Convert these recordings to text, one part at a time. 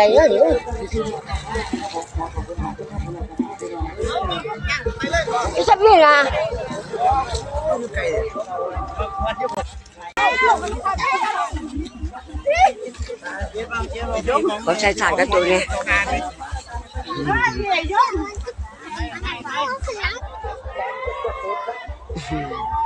อะไรเนาะเดี๋ยวไ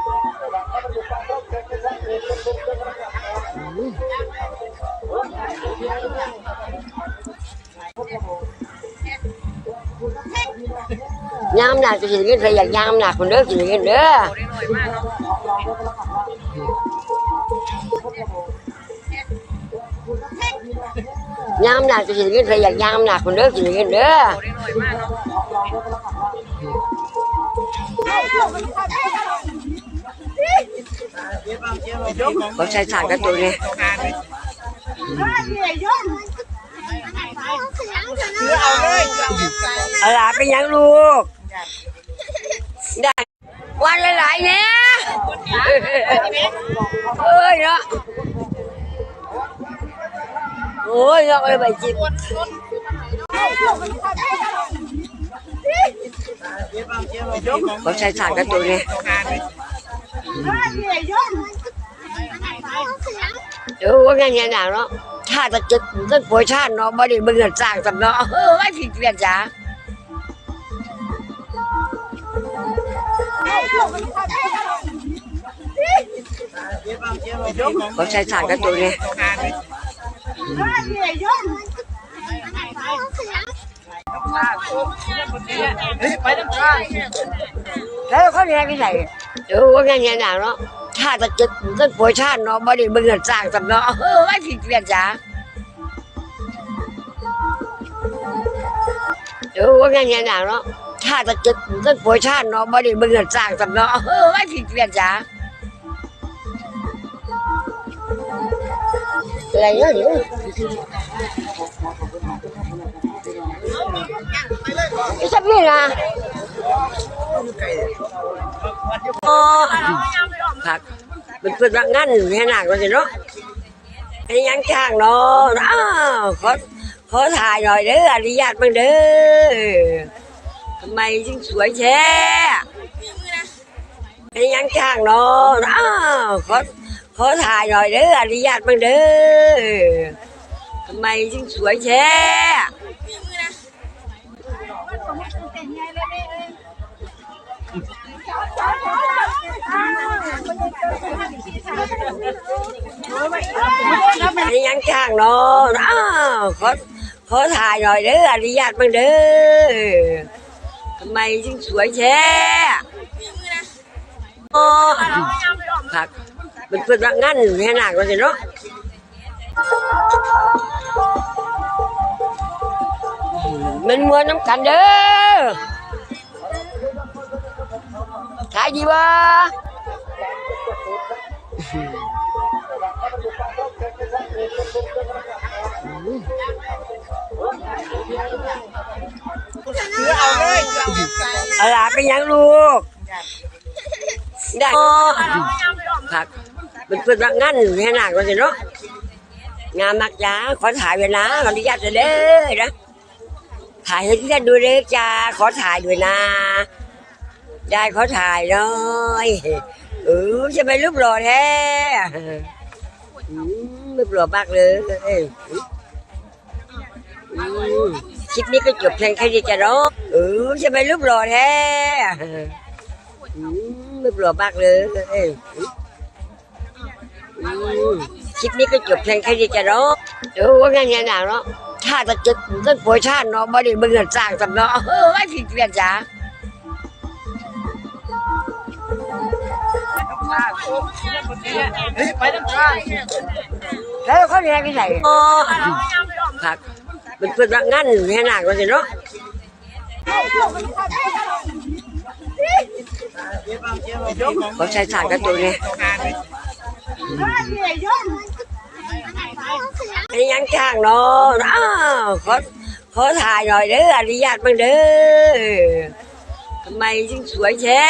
ยามหนักจะสิเงินใครอยากยามหนักคนเด้อสิเงินเด้อยามหนักจะสิเงินใครอยากยามหนักคนเด้อสิเงินเด้อเขาใช้สารกันตัวนี้เอาเลยอาล่ะเป็นยังลูก วันหลายๆเนี่ยเอ้ยเนาะโอ้ยเราไปไปจิบเขาใช้สารกันตัวนี้เออว่าไงเนี่ยหนังเนาะถ้าจะจิตต้นโพชาติเนาะบ่ได้เบิ่งเงินสร้างสำเนาะเออว่ผิดเปลี่ยนจ้า เขาใช้สารกันตัวนี้แล้วเขาเนี่ยไม่ใส่เออว่าไงเนี่ยหนังเนาะถ้าจะจิตต้นโพชาติเนาะบ่ได้เบิ่งเงินสร้างสำเนาะเออว่าผิดเปลี่ยนจ้าเออว่าไงเนี่ยหนังเนาะ ถ้าจะจิตต้นโพชาติเนาะบ่ได้เบิ่งเงินสร้างสำเนาะเออว่าผิดเปลี่ยนจ้าอะไรเนาะเดี๋ยวไอ้สับนี่นะอ๋อผักเป็นเพื่อนรักงั้นให้หนักกว่าสิเนาะอันนี้ยังจ้างเนาะอ้าวขอขอถ่ายหน่อยเด้ออนุญาตบ้างเด้อ ทำไมถึงสวยแช่อันนี้ยังจ้างเนาะอ้าวขอขอถ่ายหน่อยเด้ออนุญาตบ้างเด้อทำไมถึงสวยแช่อันนี้ยังจ้างเนาะอ้าวขอขอถ่ายหน่อยเด้ออนุญาตบ้างเด้อ ทำไมถึงสวยแช่อ๋อผักเป็นเพื่อนรักงั้ นให้หนักกว่าสิเนาะมันมวนน้ำกันเด้อขายดีวะเอาล่ะเป็นยังลูกได้ผักเป็นเพื่อนรักงั้นให้หนักกว่าสิเนาะงามนักจ้าขอถ่ายไว้นะขออนุญาตเลยเด้อนะถ่ายให้เพื่อนดูเลยจ้าขอถ่ายด้วยนะ ได้ขอถ่ายหน่อยเออจะไปรูปหล่อแท้อืมรูปหล่อมากเลยอืม คลิปนี้ก็จบเพียงแค่นี้จ้ะเนาะเออจะไปรูปหล่อแท้อืมรูปหล่อมากเลยอืมคลิปนี้ก็จบเพียงแค่นี้จ้ะเนาะเออว่าไงเนี่ยหนังเนาะถ้าจะจิตต้นโพชาติเนาะบ่ได้เบิ่งเงินสร้างสำเนาะเออว่าผิดเปลี่ยนจ้าแล้วเขาเนี่ยไม่ใส่อ๋อผัก เป็นเพื่อนรักงั้นให้หนักว่าสิเนาะเขาใช้สารกันตัวนี้อันนี้ยังจ้างเนาะอ้าวขอขอถ่ายหน่อยเด้ออนุญาตบ้างเด้อทำไมถึงสวยแช่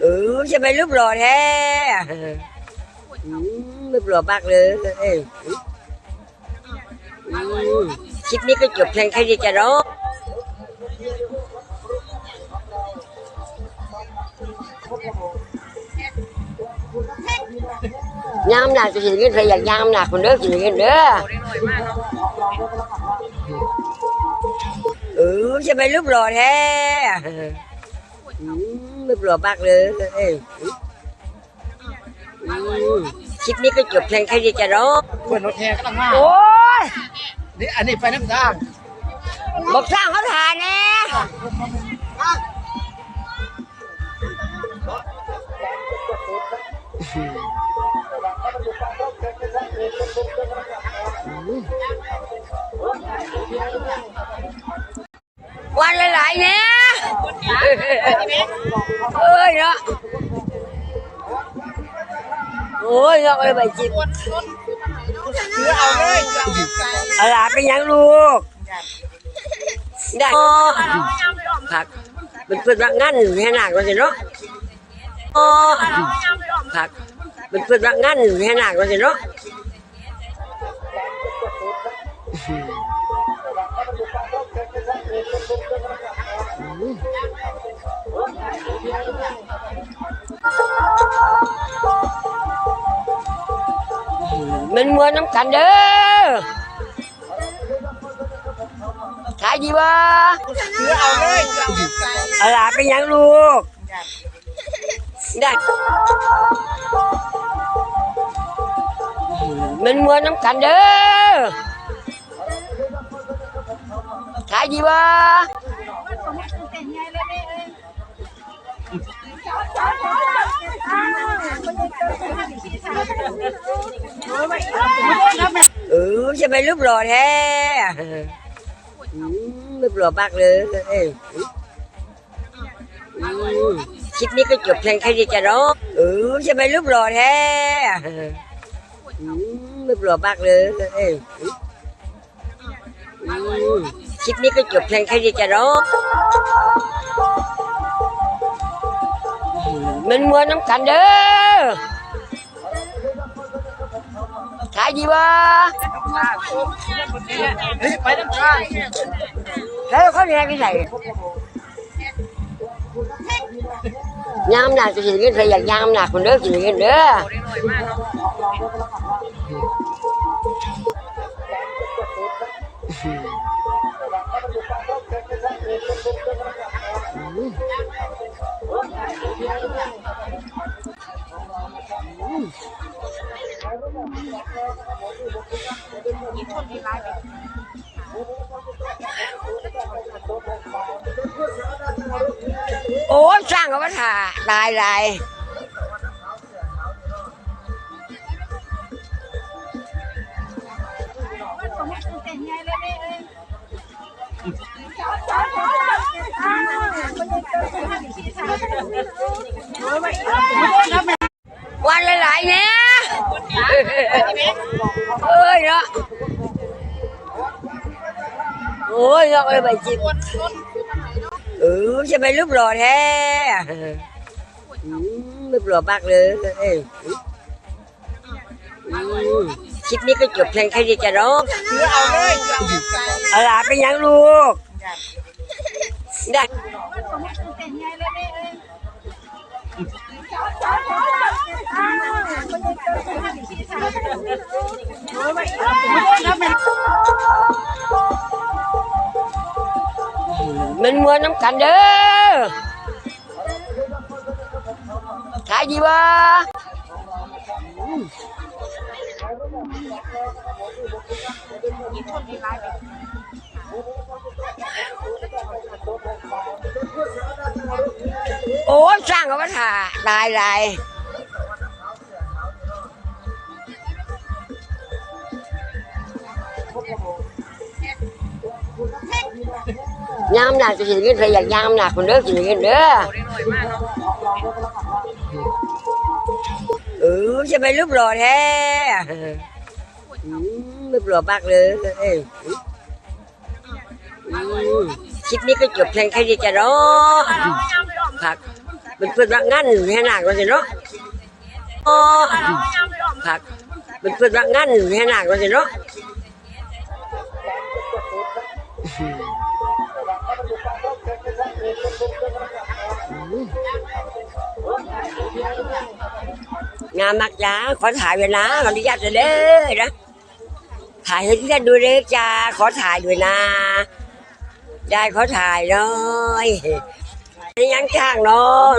เออจะไปรูปหล่อแท้รูปหล่อมากเลย คลิปนี้ก็จบเพียงแค่นี้จะเนาะยามหนักจะสิเงินใครอยากยามหนักคนเด้อสิเงินเด้อเออจะไปรูปหล่อแท้อืมรูปหล่อมากเลยอืมคลิปนี้ก็จบเพียงแค่นี้จะเนาะเปิดรถแห่กำลังมาโอ้ย นี่อันนี้ไปน้ำทางบอกสร้างเขาถ่ายแน่วันหลายๆเนี่ยเอ้ยเนาะโอ้ยเราเลยไปจิบ คือเอาเลยเอาหลานเป็นยังลูกได้ผักเป็นเพื่อนรักงั้นให้หนักกว่าสิเนาะผักเป็นเพื่อนรักงั้นให้หนักกว่าสิเนาะมั มันมวนน้ำกันเด้อขายดีวะคือเอาเลยเอาหลาเป็นยังลูก ได้มันมวนน้ำกันเด้อขายดีวะ เออจะไปรูปหล่อแท้อืมรูปหล่อมากเลยอืมคลิปนี้ก็จบเพียงแค่นี้จะเนาะเออจะไปรูปหล่อแท้อืมรูปหล่อมากเลยอืมคลิปนี้ก็จบเพียงแค่นี้จะเนา มันมวนน้ำกันเด้อขายดีวะไปน้ำตางแล้วเขาแยกที่ไหนยามหนักจะสิเงินใครอยากยามหนักคนเด้อสิเงินเด้อ โอ้ยสร้างเขามาถ่าตา เอ้ยเนาะโอ้ยเราเลยไปจิบเออจะไปรูปหล่อแท้อรูปหล่อมากเลยคลิปนี้ก็จบเพียงแค่นี้จะเนาะคือเอาเลยเอาลานเป็นยังลูกได้มันมวนน้ำกันเด้อขายดีวะโอ้ย ยามหนักจะสิเงินใครอยากยามหนักคนเด้อสิเงินเด้อเออจะไปรูปหล่อแท้อืมรูปหล่อมากเลยคลิปนี้ก็จบเพียงแค่นี้จะเนาะผักเป็นเพื่อนรักงั้นให้หนักกว่าสิเนาะผักเป็นเพื่อนรักงั้นให้หนักกว่าสิเนาะ งามมากจ้าขอถ่ายไว้นะขออนุญาตเด้อนะถ่ายให้เพื่อนดูเลยจ้าขอถ่ายด้วยนะ ได้ขอถ่ายหน่อยยังจ้างเนาะ